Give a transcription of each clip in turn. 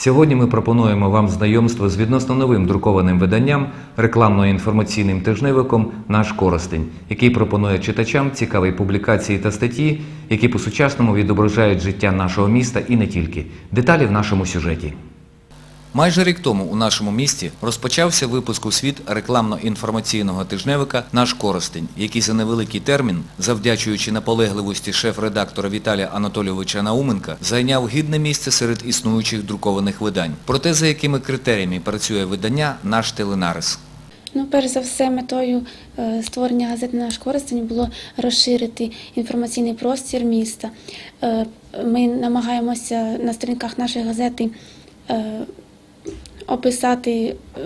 Сьогодні ми пропонуємо вам знайомство з відносно новим друкованим виданням рекламно-інформаційним тижневиком Наш Коростень, який пропонує читачам цікаві публікації та статті, які по-сучасному відображають життя нашого міста і не тільки. Деталі в нашому сюжеті. Майже рік тому у нашому місті розпочався випуск у світ рекламно-інформаційного тижневика «Наш Коростень», який за невеликий термін, завдячуючи наполегливості шеф-редактора Віталія Анатолійовича Науменка, зайняв гідне місце серед існуючих друкованих видань. Проте за якими критеріями працює видання «Наш Теленарис». Ну, перш за все, метою е, створення газети «Наш Коростень» було розширити інформаційний простір міста. Е, Ми намагаємося на сторінках нашої газети е, описати е,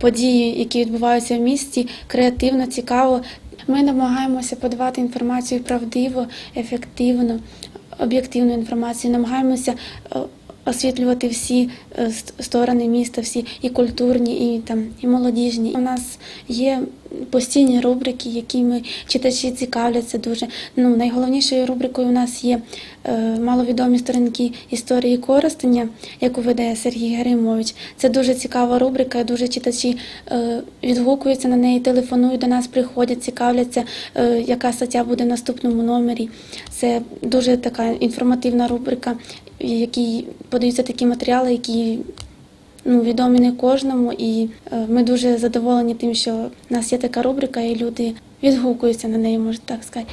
події, які відбуваються в місті, креативно, цікаво. Ми намагаємося подавати інформацію правдиво, ефективно, об'єктивну інформацію. Намагаємося е, освітлювати всі е, сторони міста, всі і культурні, і там і молодіжні. У нас є постійні рубрики, якими читачі цікавляться дуже. Ну найголовнішою рубрикою у нас є е, маловідомі сторінки історії Коростеня, яку веде Сергій Геримович. Це дуже цікава рубрика. Дуже читачі е, відгукуються на неї, телефонують до нас, приходять, цікавляться, е, яка стаття буде в наступному номері. Це дуже така інформативна рубрика, в якій подаються такі матеріали, які ну, відомі не кожному. І е, ми дуже задоволені тим, що в нас є така рубрика, і люди відгукуються на неї, можна так сказати.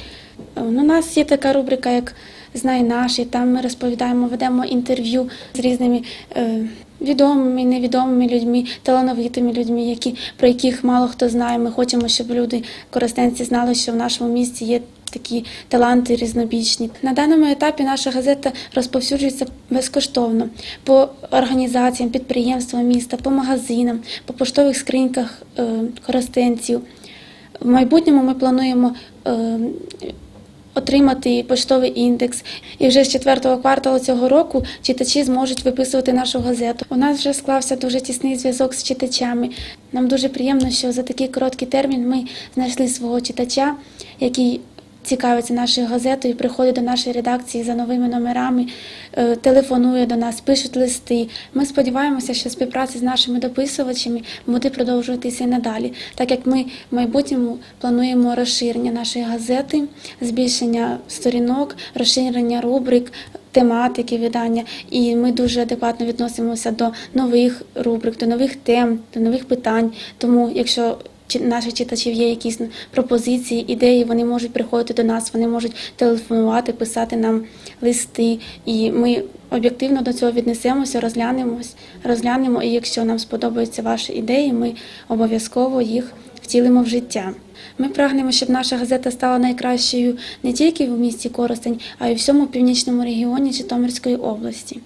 Е, ну, У нас є така рубрика, як Знай наш, і там ми розповідаємо, ведемо інтерв'ю з різними е, відомими, невідомими людьми, талановитими людьми, які, про яких мало хто знає. Ми хочемо, щоб люди, користенці, знали, що в нашому місті є такі таланти різнобічні. На даному етапі наша газета розповсюджується безкоштовно по організаціям, підприємствам міста, по магазинам, по поштових скриньках е, користенців. В майбутньому ми плануємо е, отримати поштовий індекс. І вже з четвертого кварталу цього року читачі зможуть виписувати нашу газету. У нас вже склався дуже тісний зв'язок з читачами. Нам дуже приємно, що за такий короткий термін ми знайшли свого читача, який цікавиться нашою газетою, приходить до нашої редакції за новими номерами, е, телефонує до нас, пишуть листи. Ми сподіваємося, що співпраця з нашими дописувачами буде продовжуватися і надалі, так як ми в майбутньому плануємо розширення нашої газети, збільшення сторінок, розширення рубрик. Тематики видання, і ми дуже адекватно відносимося до нових рубрик, до нових тем, до нових питань. Тому, якщо наших читачів є якісь пропозиції, ідеї, вони можуть приходити до нас, вони можуть телефонувати, писати нам листи. І ми об'єктивно до цього віднесемося, розглянемось, розглянемо. І якщо нам сподобаються ваші ідеї, ми обов'язково їх втілимо в життя. Ми прагнемо, щоб наша газета стала найкращою не тільки в місті Коростень, а й у всьому північному регіоні Житомирської області.